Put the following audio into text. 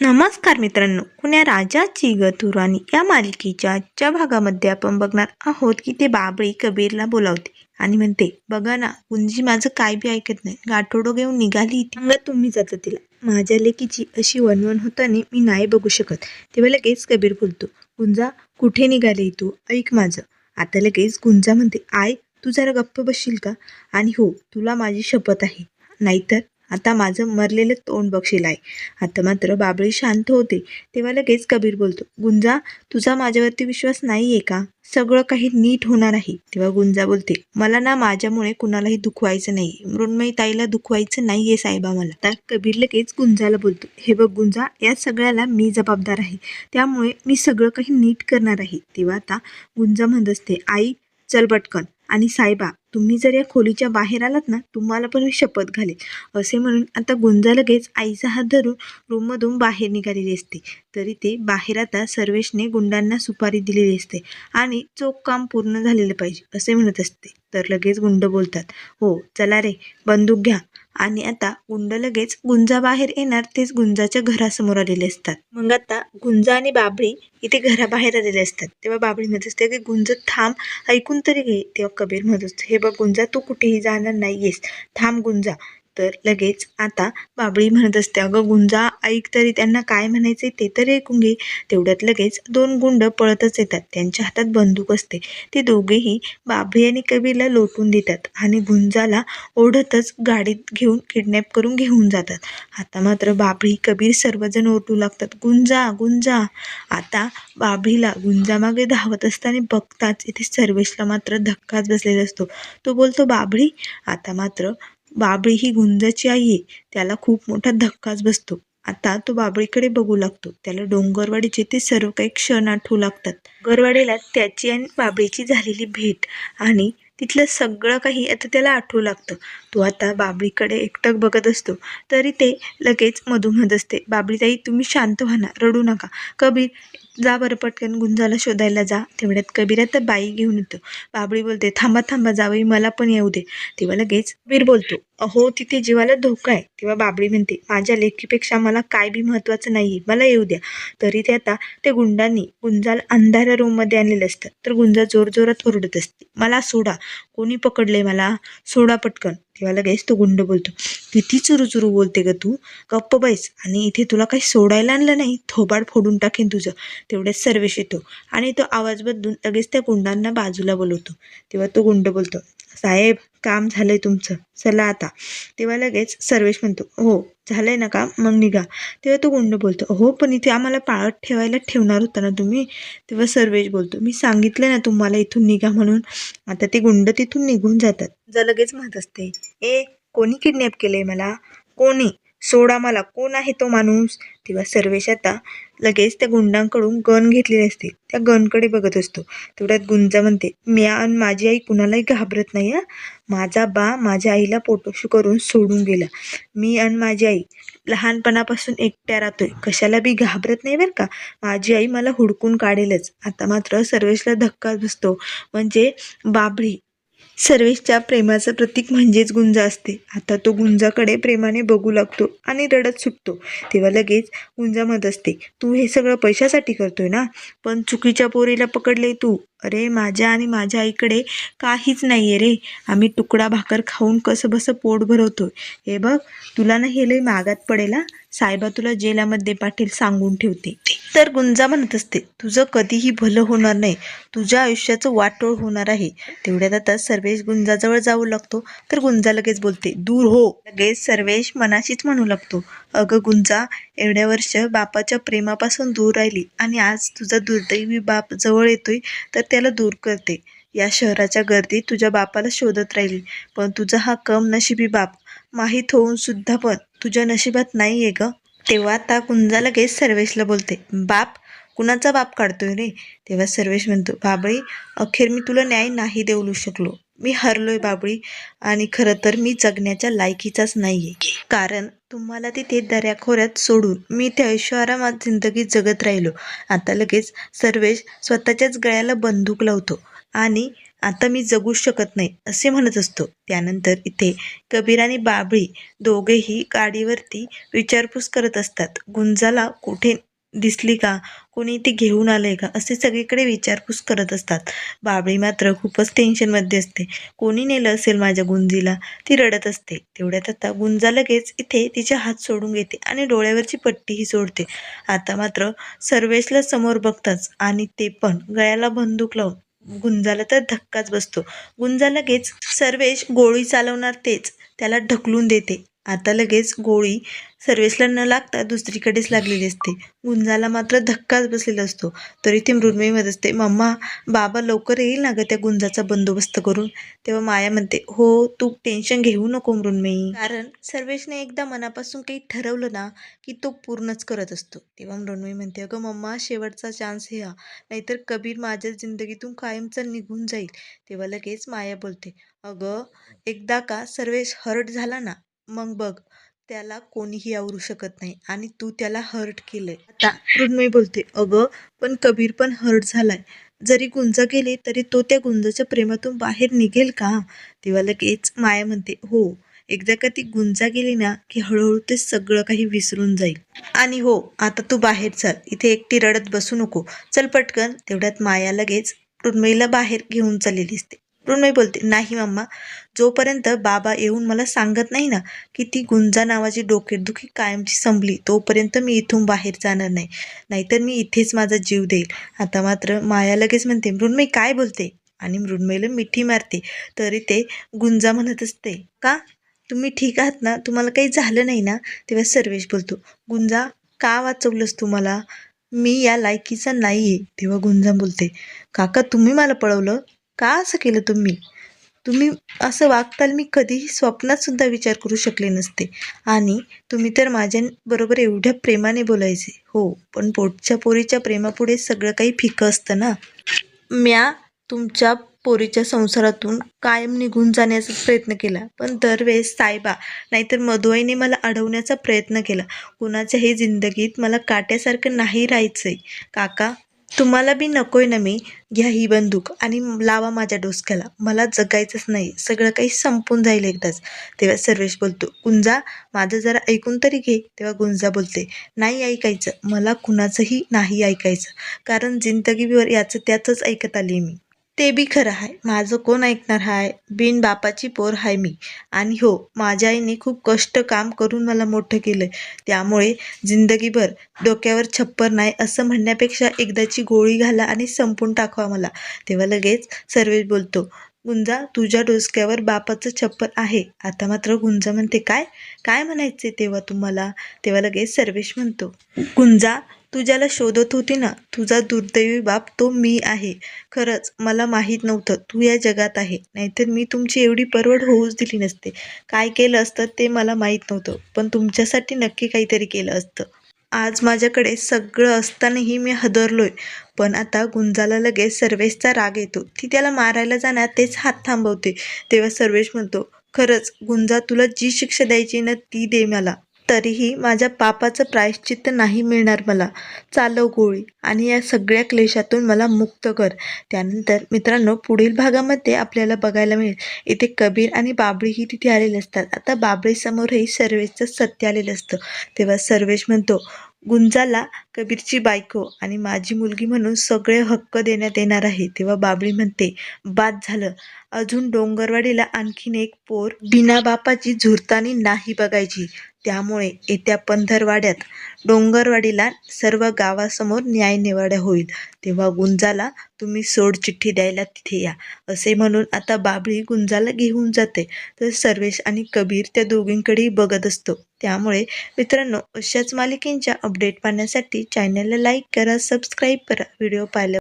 नमस्कार मित्रांनो कुण्या राजाची गतुराणी या मालिकेच्या आजच्या भागामध्ये आपण बघणार आहोत की ते बाबळी कबीरला बोलावते आणि म्हणते बघा ना गुंजी माझं काय बी ऐकत नाही. गाठोडो घेऊन निघाली मग तुम्ही जाता तिला. माझ्या लेकीची अशी वनवन होताने मी नाही बघू शकत. तेव्हा लगेच कबीर बोलतो गुंजा कुठे निघाली तू? ऐक माझं. आता लगेच गुंजा म्हणते आय तू जरा गप्प बसशील का? आणि हो तुला माझी शपथ आहे. नाहीतर? आता माझं मरलेलं तोंड बघशील आहे आता मात्र बाबळी शांत होते. तेव्हा लगेच कबीर बोलतो गुंजा तुझा माझ्यावरती विश्वास नाही आहे का? सगळं काही नीट होणार आहे. तेव्हा गुंजा बोलते मला ना माझ्यामुळे कुणालाही दुखवायचं नाही. मृण्मयी ताईला दुखवायचं नाही आहे साहेबा मला. तर कबीर लगेच गुंजाला बोलतो हे बघ गुंजा या सगळ्याला मी जबाबदार आहे. त्यामुळे मी सगळं काही नीट करणार आहे. तेव्हा आता गुंजा म्हणत असते आई चल पटकन. आणि साहेबा तुम्ही जर या खोलीच्या बाहेर आलात ना तुम्हाला पण मी शपथ घालेल असे म्हणून आता गुंजा लगेच आईचा हात धरून रूममधून बाहेर निघालेली असते. तरी ते बाहेर आता सर्वेशने गुंडांना सुपारी दिलेली असते आणि चोख काम पूर्ण झालेलं पाहिजे असे म्हणत असते. तर लगेच गुंड बोलतात. हो चला रे बंदूक घ्या. आणि आता गुंड लगेच गुंजा बाहेर येणार तेच गुंजाच्या घरासमोर आलेले असतात. मग आता गुंजा आणि बाबळी इथे घराबाहेर आलेले असतात. तेव्हा बाबळी म्हणत असते की गुंज थांब ऐकून तरी घे. तेव्हा कबीर म्हणत असतो हे बघ गुंजा तू कुठेही जाणार नाहीयेस. थांब गुंजा. तर लगेच आता बाबळी म्हणत असते अगं गुंजा ऐक तरी त्यांना काय म्हणायचे ते तरी ऐकून घे. तेवढ्यात लगेच दोन गुंड पळतच येतात. त्यांच्या हातात बंदूक असते. ते दोघेही बाबळी आणि कबीरला लोटून देतात आणि गुंजाला ओढतच गाडीत घेऊन किडनॅप करून घेऊन जातात. आता मात्र बाबळी कबीर सर्वजण ओरडू लागतात गुंजा गुंजा. आता बाबळीला गुंजामागे धावत असताना बघताच इथे सर्वेशला मात्र धक्काच बसलेला असतो. तो बोलतो बाबळी आता मात्र बाबळी ही गुंजाची आई आहे. त्याला खूप मोठा धक्काच बसतो. आता तो बाबळीकडे बघू लागतो. त्याला डोंगरवाडीचे ते सर्व काही क्षण आठवू लागतात. डोंगरवाडीला त्याची आणि बाबळीची झालेली भेट आणि तिथलं सगळं काही आता त्याला आठवू लागतं. तो आता बाबळीकडे एकटक बघत असतो. तरी ते लगेच मधोमध असते. बाबळीताई तुम्ही शांत व्हा ना. रडू नका. कबीर जा बरं पटकन गुंजाला शोधायला जा. तेवढ्यात कबीर आता बाई घेऊन येतो. बाबळी बोलते थांबा थांबा जावई मला पण येऊ दे. तेव्हा लगेच कबीर बोलतो अहो तिथे जीवाला धोका आहे. तेव्हा बाबळी म्हणते माझ्या लेखीपेक्षा मला काय बी महत्वाचं नाही मला येऊ द्या. तरी ते आता त्या गुंडांनी गुंजाला अंधाऱ्या रूममध्ये आणलेलं असतं. तर गुंजा जोरजोरात ओरडत असते मला सोडा कोणी पकडले मला? सोडा पटकन. तेव्हा लगेच तो गुंड बोलतो. किती चुरू चुरू बोलते ग तू. गप्प बैस. आणि इथे तुला काही सोडायला आणलं नाही? थोबाड फोडून टाकेन तुझं. तेवढेच सर्वेश येतो. आणि तो आवाज बदलून लगेच त्या गुंडांना बाजूला बोलवतो. तेव्हा तो गुंड बोलतो साहेब काम झालंय तुमचं. चला आता. तेव्हा लगेच सर्वेश म्हणतो हो झालंय ना काम? मग निघा. तेव्हा तो गुंड बोलतो हो पण इथे आम्हाला पाळत ठेवायला ठेवणार होता ना तुम्ही? तेव्हा सर्वेश बोलतो मी सांगितलं ना तुम्हाला इथून निघा म्हणून. आता ते गुंड तिथून निघून जातात. जा लगेच म्हणत असते ए कोणी किडनॅप केलंय मला? कोणी? सोडा मला कोण आहे तो माणूस? तेव्हा सर्वेश आता लगेच त्या गुंडांकडून गन घेतलेली असते. त्या गनकडे बघत असतो. तेवढ्यात गुंजा म्हणते मी आणि माझी आई कुणालाही घाबरत नाही हा. माझा बा माझ्या आईला पोटोशी करून सोडून गेला. मी आणि माझी आई लहानपणापासून एकट्या राहतोय. कशाला बी घाबरत नाही बरं का? माझी आई मला हुडकून काढेलच. आता मात्र सर्वेशला धक्का बसतो. म्हणजे बाबळी सर्वेशच्या प्रेमाचं प्रतीक म्हणजेच गुंजा असते. आता तो गुंजाकडे प्रेमाने बघू लागतो आणि रडत सुटतो. तेव्हा लगेच गुंजा म्हणत असते तू हे सगळं पैशासाठी करतोय ना? पण चुकीच्या पोरीला पकडले तू. अरे माझ्या आणि माझ्या आईकडे काहीच नाही आहे रे. आम्ही तुकडा भाकर खाऊन कसं बसं पोट भरवतोय. हे बघ तुला ना हे लय मागात पडेल हा. साहेबा तुला जेलामध्ये पाटील सांगून ठेवते. तर गुंजा म्हणत असते तुझं कधीही भलं होणार नाही. तुझ्या आयुष्याचं वाटोळ होणार आहे. तेवढ्यात आता सर्वेश गुंजाजवळ जाऊ लागतो. तर गुंजा लगेच बोलते दूर हो. लगेच सर्वेश मनाशीच म्हणू लागतो अगं गुंजा एवढ्या वर्ष बापाच्या प्रेमापासून दूर राहिली आणि आज तुझा दुर्दैवी बाप जवळ येतोय तर त्याला दूर करते. या शहराच्या गर्दीत तुझ्या बापाला शोधत राहिली पण तुझा हा कम नशिबी बाप माहीत होऊन सुद्धा पण तुझ्या नशिबात नाही आहे ग. तेव्हा आता कुंजा लगेच सर्वेशला बोलते बाप कुणाचा बाप काढतोय रे? तेव्हा सर्वेश म्हणतो बाबळी अखेर मी तुला न्याय नाही देऊ शकलो. मी हरलोय बाबळी आणि खरं तर मी जगण्याच्या लायकीचाच नाही आहे कारण तुम्हाला तिथे दऱ्याखोऱ्यात सोडून मी त्या ऐश्वर्यामात जिंदगी जगत राहिलो. आता लगेच सर्वेश स्वतःच्याच गळ्याला बंदूक लावतो आणि आता मी जगू शकत नाही असे म्हणत असतो. त्यानंतर इथे कबीर आणि बाबळी दोघेही गाडीवरती विचारपूस करत असतात. गुंजाला कुठे दिसली का? कोणी ती घेऊन आलंय का? असे सगळीकडे विचारपूस करत असतात. बाबळी मात्र खूपच टेन्शनमध्ये असते. कोणी नेलं असेल माझ्या गुंजीला? ती रडत असते. तेवढ्यात आता गुंजा लगेच इथे तिचे हात सोडून घेते आणि डोळ्यावरची पट्टीही सोडते. आता मात्र सर्वेशला समोर बघताच आणि ते पण गळ्याला बंदूक लावून गुंजाला तर धक्काच बसतो. गुंजा लगेच सर्वेश गोळी चालवणार तेच. त्याला ढकलून देते. आता लगेच गोळी सर्वेशला न लागता दुसरीकडेच लागलेली असते. गुंजाला मात्र धक्काच बसलेला असतो. तरी ती मृण्मयी म्हणत असते मम्मा बाबा लवकर येईल ना ग त्या गुंजाचा बंदोबस्त करून? तेव्हा माया म्हणते हो तू टेन्शन घेऊ नको मृण्मयी कारण सर्वेशने एकदा मनापासून काही ठरवलं ना की तो पूर्णच करत असतो. तेव्हा मृण्मयी म्हणते अगं मम्मा शेवटचा चान्स हे हा. नाहीतर कबीर माझ्या जिंदगीतून कायमचा निघून जाईल. तेव्हा लगेच माया बोलते अगं एकदा का सर्वेश हर्ट झाला ना मग बघ त्याला कोणीही आवरू शकत नाही आणि तू त्याला हर्ट केलंय. आता मृण्मयी बोलते अगं पण कबीर पण हर्ट झालाय. जरी गुंजा गेली तरी तो त्या गुंजाच्या प्रेमातून बाहेर निघेल का? तेव्हा लगेच माया म्हणते हो एकदा का ती गुंजा गेली ना की हळूहळू ते सगळं काही विसरून जाईल. आणि हो आता तू बाहेर चल इथे एकटी रडत बसू नको. चल पटकन तेवढ्यात माया लगेच मृण्मयीला बाहेर घेऊन चाललेली असते मृण्मयी बोलते नाही मम्मा जोपर्यंत बाबा येऊन मला सांगत नाही ना की ती गुंजा नावाची डोकेदुखी कायमची संपली तोपर्यंत मी इथून बाहेर जाणार नाही. नाहीतर मी इथेच माझा जीव देईल. आता मात्र माया लगेच म्हणते मृण्मयी काय बोलते? आणि मृण्मयीला मिठी मारते तरी ते गुंजा म्हणत असते का? तुम्ही ठीक आहात ना? तुम्हाला काही झालं नाही ना? तेव्हा सर्वेश बोलतो गुंजा का वाचवलंस तू मला? मी या लायकीचा नाही आहे तेव्हा गुंजा बोलते काका तुम्ही मला पळवलं? का असं केलं तुम्ही? तुम्ही असं वागताल मी कधीही स्वप्नात सुद्धा विचार करू शकले नसते. आणि तुम्ही तर माझ्याबरोबर एवढ्या प्रेमाने बोलायचे. हो पण पोटच्या पोरीच्या प्रेमापुढे सगळं काही फिकं असतं ना? म्या तुमच्या पोरीच्या संसारातून कायम निघून जाण्याचा प्रयत्न केला. पण दरवेळेस सायबा नाहीतर मधुआईने मला अडवण्याचा प्रयत्न केला. कुणाच्याही जिंदगीत मला काट्यासारखं नाही राहायचं आहे काका तुम्हाला बी नकोय ना मी. घ्या ही बंदूक आणि लावा माझ्या डोसक्याला. मला जगायचंच नाही. सगळं काही संपून जाईल एकदाच. तेव्हा सर्वेश बोलतो गुंजा माझं जरा ऐकून तरी घे. तेव्हा गुंजा बोलते नाही ऐकायचं. मला कुणाचंही नाही ऐकायचं. कारण जिंदगीवर याचं त्याचंच ऐकत आली मी. ते बी खरं आहे माझं कोण ऐकणार हाय? बिन बापाची पोर हाय मी. आणि हो माझ्या आईने खूप कष्ट काम करून मला मोठं केलं त्यामुळे जिंदगीभर डोक्यावर छप्पर नाही असं म्हणण्यापेक्षा एकदाची गोळी घाला आणि संपून टाकवा मला. तेव्हा लगेच सर्वेश बोलतो गुंजा तुझ्या डोसक्यावर बापाचं छप्पर आहे. आता मात्र गुंजा म्हणते काय? काय म्हणायचे तेव्हा तुम्हाला? तेव्हा लगेच सर्वेश म्हणतो गुंजा तू ज्याला शोधत होती ना तुझा दुर्दैवी बाप तो मी आहे. खरंच मला माहीत नव्हतं तू या जगात आहे. नाहीतर मी तुमची एवढी परवड होऊच दिली नसते. काय केलं असतं ते मला माहीत नव्हतं पण तुमच्यासाठी नक्की काहीतरी केलं असतं. आज माझ्याकडे सगळं असतानाही मी हदरलोय पण आता गुंजाला लगेच सर्वेशचा राग येतो. ती त्याला मारायला जाणार तेच हात थांबवते. तेव्हा सर्वेश म्हणतो खरंच गुंजा तुला जी शिक्षा द्यायची ना ती दे मला. तरीही माझ्या पापाचं प्रायश्चित्त नाही मिळणार मला. चालव गोळी आणि या सगळ्या क्लेशातून मला मुक्त कर. त्यानंतर मित्रांनो पुढील भागामध्ये आपल्याला बघायला मिळेल. इथे कबीर आणि बाबळीही तिथे आलेले असतात. आता बाबळीसमोरही सर्वेशचं सत्य आलेलं असतं. तेव्हा सर्वेश म्हणतो गुंजाला कबीरची बायको आणि माझी मुलगी म्हणून सगळे हक्क देण्यात येणार आहे. तेव्हा बाबळी म्हणते बाद झालं. अजून डोंगरवाडीला आणखीन एक पोर बिना बापाची झुरतानी नाही बघायची. त्यामुळे येत्या पंधरवाड्यात डोंगरवाडीला सर्व गावासमोर न्यायनिवाड्या होईल. तेव्हा गुंजाला तुम्ही सोड चिठ्ठी द्यायला तिथे या असे म्हणून आता बाबळी गुंजाला घेऊन जाते. तर सर्वेश आणि कबीर त्या दोघींकडेही बघत असतो. त्यामुळे मित्रांनो अशाच मालिकेंच्या अपडेट पाहण्यासाठी चॅनलला लाईक करा सबस्क्राईब करा. व्हिडिओ पाहिल्या